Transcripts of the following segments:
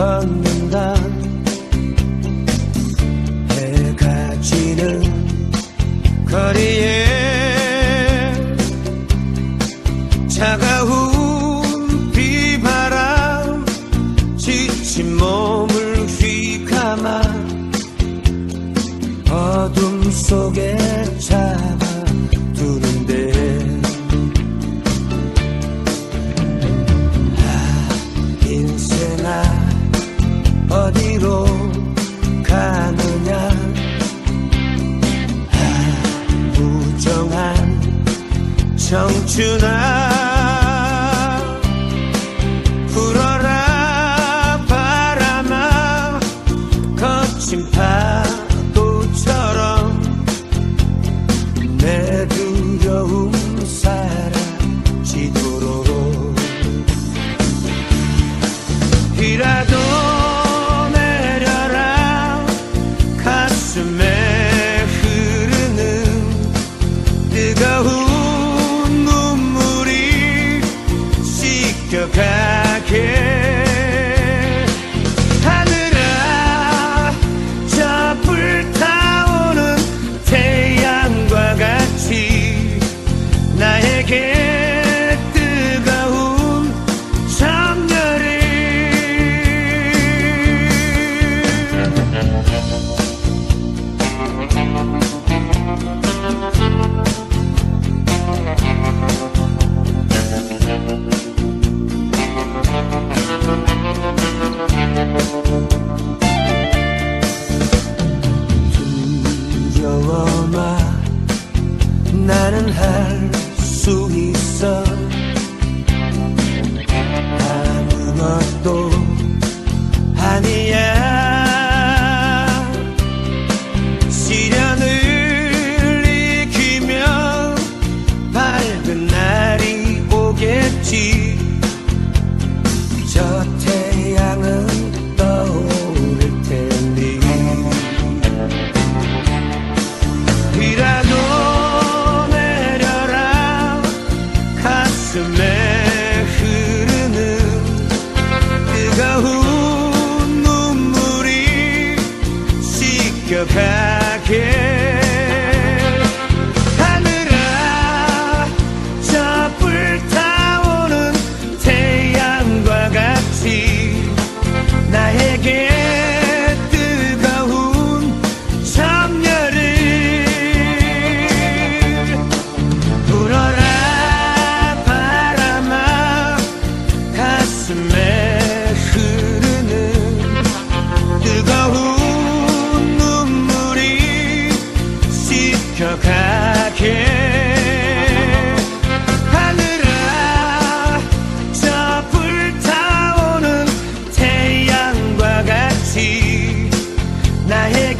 걷는다. 해가 지는 거리에 차가운 비바람 지친 몸을 휘감아 어둠 속에 잡아 어디로 가느냐? 아, 부정한 청춘아 불어라 바람아 거친 파 가슴에 흐르는 뜨거운 눈물이 씻겨가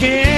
again.